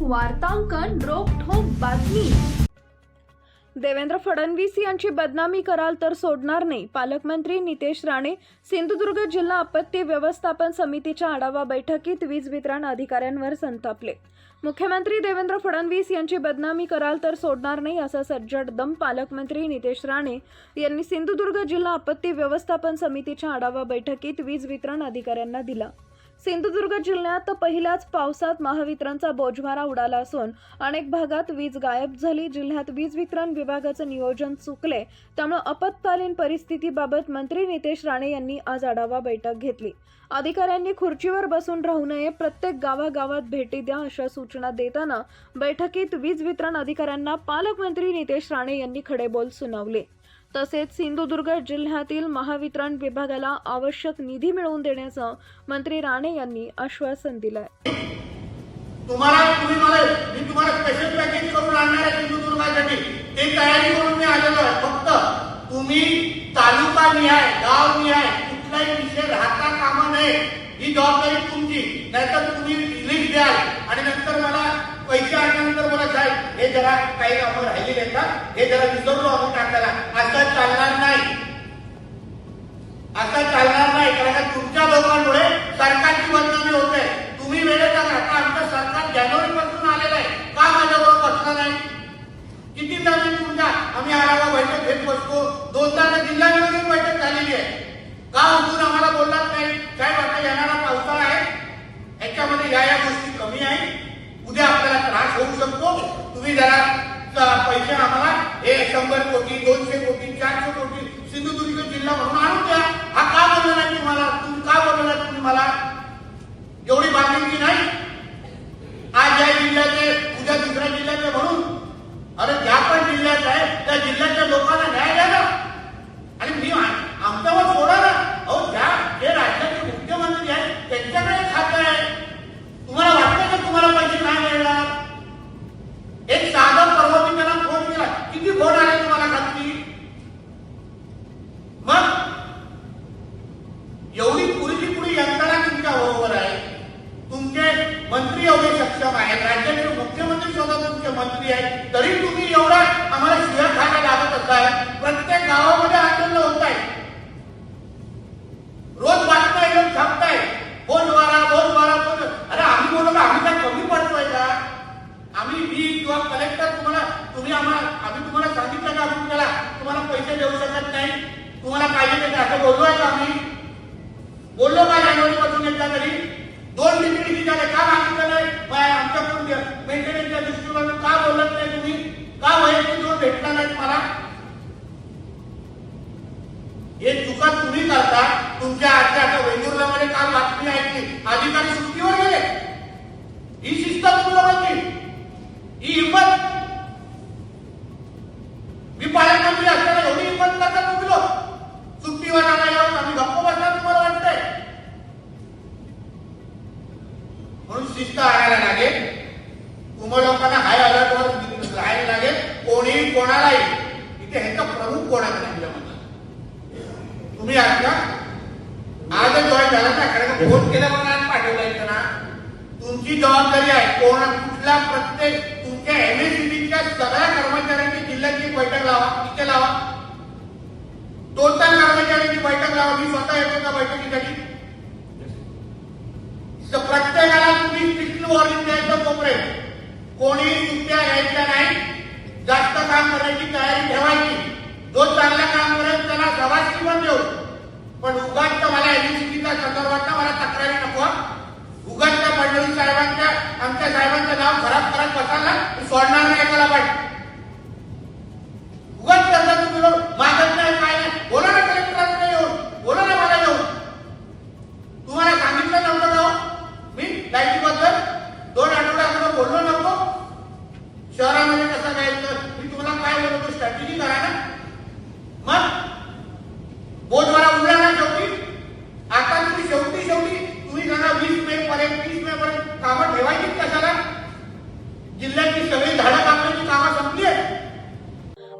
वार्तांकन रोखोक बातमी. देवेंद्र फडणवीस यांची बदनामी कराल तर सोडणार नाही. पालकमंत्री नितेश राणे सिंधुदुर्ग जिल्हा आपत्ती व्यवस्थापन समितीच्या आढावा बैठकीत वीज वितरण अधिकाऱ्यांवर संतापले. मुख्यमंत्री देवेंद्र फडणवीस यांची बदनामी कराल तर सोडणार नाही असा सज्जड दम पालकमंत्री नितेश राणे यांनी सिंधुदुर्ग जिल्हा आपत्ती व्यवस्थापन समितीच्या आढावा बैठकीत वीज वितरण अधिकाऱ्यांना दिला. सिंधुदुर्ग जिल्ह्यात पहिल्याच पावसात महावितरणचा बोजवारा उडाला असून अनेक भागात वीज गायब झाली. जिल्ह्यात वीज वितरण विभागाचं नियोजन चुकले. त्यामुळे आपत्कालीन परिस्थितीबाबत मंत्री नितेश राणे यांनी आज आढावा बैठक घेतली. अधिकाऱ्यांनी खुर्चीवर बसून राहू नये प्रत्येक गावागावात भेटी द्या अशा सूचना देताना बैठकीत वीज वितरण अधिकाऱ्यांना पालकमंत्री नितेश राणे यांनी खडेबोल सुनावले. तसेच सिंधुदुर्ग जिल्ह्यातील महावितरण विभागाला आवश्यक निधी मिळवून देण्याचं मंत्री राणे यांनी आश्वासन दिलंय. तुम्हाला तुम्ही मला मी तुम्हाला स्पेशल पॅकेज करून आणणार आहे सिंधुदुर्गासाठी. ते तयारी करून मी आलेलो आहे. फक्त तुम्ही तालुका निहाय गाव निहाय कुठलाही विषय राहता कामा नये. ही जबाबदारी तुमची. नाहीतर तुम्ही रिलीज द्याल. आणि नंतर मला पैसे आणल्यानंतर मला साहेब हे जरा काही कामं राहिलेले आहेत हे जरा विसरलो आम्ही टाकायला असं चालणार नाही. असं चालणार नाही कारण का तुमच्या लोकांमुळे सरकारची बदनामी होते. तुम्ही वेळेत आता आमचं सरकार जानेवारी पासून आलेलं आहे. का माझ्याबरोबर बसणार नाही? किती जणी तुमच्या? आम्ही आढावा बैठक घेत बसतो. दोनदा तर जिल्हा निवडणूक बैठक झालेली आहे. का उठून आम्हाला बोललात नाही? साहेब आता येणारा पावसाळा आहे. याच्यामध्ये या या गोष्टी कमी आहे उद्या आपल्याला त्रास होऊ शकतो. तुम्ही जरा पैसे आम्हाला हे शंभर कोटी दोन कोटी चारशे कोटी सिंधुदुर्ग जिल्हा म्हणून आणून द्या हा का बोलला नाही तुम्हाला तुम्ही का बोलला तुम्ही मला एवढी बांधिलकी नाही आज या जिल्ह्याचे उद्या दुसऱ्या जिल्ह्याचे म्हणून अरे ज्या पण जिल्ह्यात आहे त्या जिल्ह्याच्या लोकांना न्याय द्या ना आणि मी आ- आमच्यावर सोडा ना अहो ज्या जे राज्याचे मुख्यमंत्री आहेत त्यांच्याकडे खातं आहे तुम्हाला वाटतं का तुम्हाला पैसे नाही मिळणार एक साधा परवा मी त्याला फोन केला किती फोन आले तुम्हाला खात्री मग एवढी पुरीची पुरी यंत्रणा तुमच्या बरोबर आहे तुमचे मंत्री एवढे सक्षम आहेत राज्याचे मुख्यमंत्री स्वतः तुमचे मंत्री आहेत. तरी तुम्ही एवढा आम्हाला शिव्या खायला लागत असाल प्रत्येक गावामध्ये आंदोलन होत आहे रोज बातम्या येऊन छापताय बोल मारा बोल मारा बोल अरे आम्ही बोललो आम्ही काय कमी पडतोय का? आम्ही मी किंवा कलेक्टर तुम्हाला तुम्ही आम्हाला आम्ही तुम्हाला सांगितलं का? आम्ही तुम्हाला तुम्हाला पैसे देऊ शकत नाही. तुम्हाला पाहिजे ते असं बोललोय का आम्ही? बोललो का जानेवारी पासून एकदा तरी? दोन मिनिट झाले. का मागितलं नाही बाय आमच्याकडून मेंटेनन्सच्या दृष्टीकोनातून का बोलत नाही तुम्ही? का वैयक्तिक दोन भेटला नाही मला? हे चुका तुम्ही करता. तुमच्या आजच्या आता वेंगुर्ल्यामध्ये काल बातमी ऐकली अधिकारी सुट्टीवर गेले? ही शिस्त तुम्ही लोकांची ही हिंमत. मी पालकमंत्री असताना एवढी हिंमत करता तुम्ही लोक? सुट्टीवर आला येऊन आम्ही गप्प बसणार तुम्हाला वाटतंय म्हणून शिस्त आणायला लागेल. तुम्हा लोकांना हाय अलर्टवर राहायला लागेल. कोणीही कोणालाही इथे ह्याचा प्रमुख कोणाचा म्हणजे नाही तुम्ही आहात का जॉईन झाला ना कारण फोन केल्यावर आज पाठवला इथं ना. तुमची जबाबदारी आहे. कोण कुठला प्रत्येक तुमच्या एमएससीबीच्या सगळ्या कर्मचाऱ्यांची जिल्ह्याची बैठक लावा. तिथे लावा. टोटल कर्मचाऱ्यांची बैठक लावा. मी स्वतः येतो त्या बैठकीसाठी. प्रत्येकाला वॉर्निंग द्यायचं तोपर्यंत कोणी सुट्ट्या घ्यायच्या नाही. जास्त काम करण्याची तयारी ठेवायची. जो चांगला काम करेल त्याला सभाशी पण देऊ. पण उगाच मला एमएससीबीच्या संदर्भात मला तक्रारी नको हं. उगाच फडणवीस साहेबांच्या आमच्या साहेबांचं नाव खराब करत बसायला सोडणार नाही एकाला पाहिजे उगाच करता तुम्ही लोक मागत नाही काय नाही बोला ना कलेक्टरांकडे येऊन बोला ना मला येऊन तुम्हाला सांगितलं नव्हतं ना हो? मी लाईटीबद्दल दोन आठवडे अगोदर बोललो नव्हतो शहरामध्ये कसं जायचं मी तुम्हाला काय बोलतो स्ट्रॅटेजी करा ना मग बोधवारा उघडा ना शेवटी आता तुम्ही शेवटी शेवटी तुम्ही सांगा वीस मे पर्यंत तीस मे पर्यंत कामं ठेवायची कशाला जिल्ह्याची सगळी झाडं कापण्याची कामं संपली आहेत